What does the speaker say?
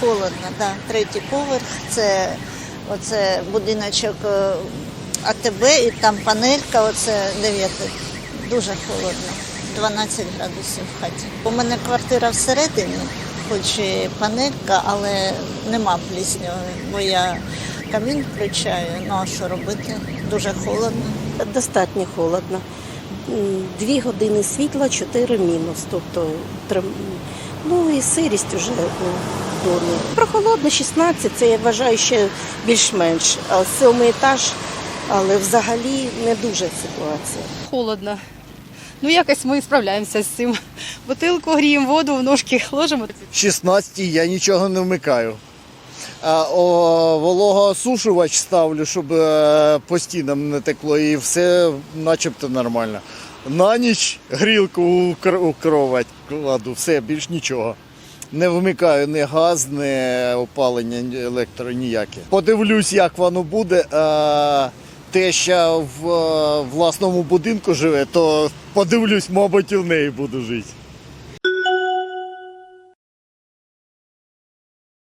Холодно, да. Третій поверх. Це оце будиночок е, АТБ і там панелька, оце дев'ятий. Дуже холодно. 12 градусів в хаті. У мене квартира всередині, хоч і панелька, але нема пліснявої, бо я камін включаю. Ну а що робити? Дуже холодно. Достатньо холодно. Дві години світла, чотири мінус. Тобто ну і сирість уже у. Прохолодно 16, це я вважаю ще більш-менш. А сьомий етаж, але взагалі не дуже ситуація. холодно. Ну, якось ми справляємося з цим. Бутилку гріємо, воду в ножки ложимо. 16 я нічого не вмикаю. А о, вологоосушувач ставлю, щоб е, по стінам не текло, і все начебто нормально. На ніч грілку у кровать кладу, все, більш нічого. Не вмикаю ні газ, ні опалення, ні електро ніяке. Подивлюсь, як воно буде. А, те, що в власному будинку живе, то подивлюсь, мабуть, в неї буду жити.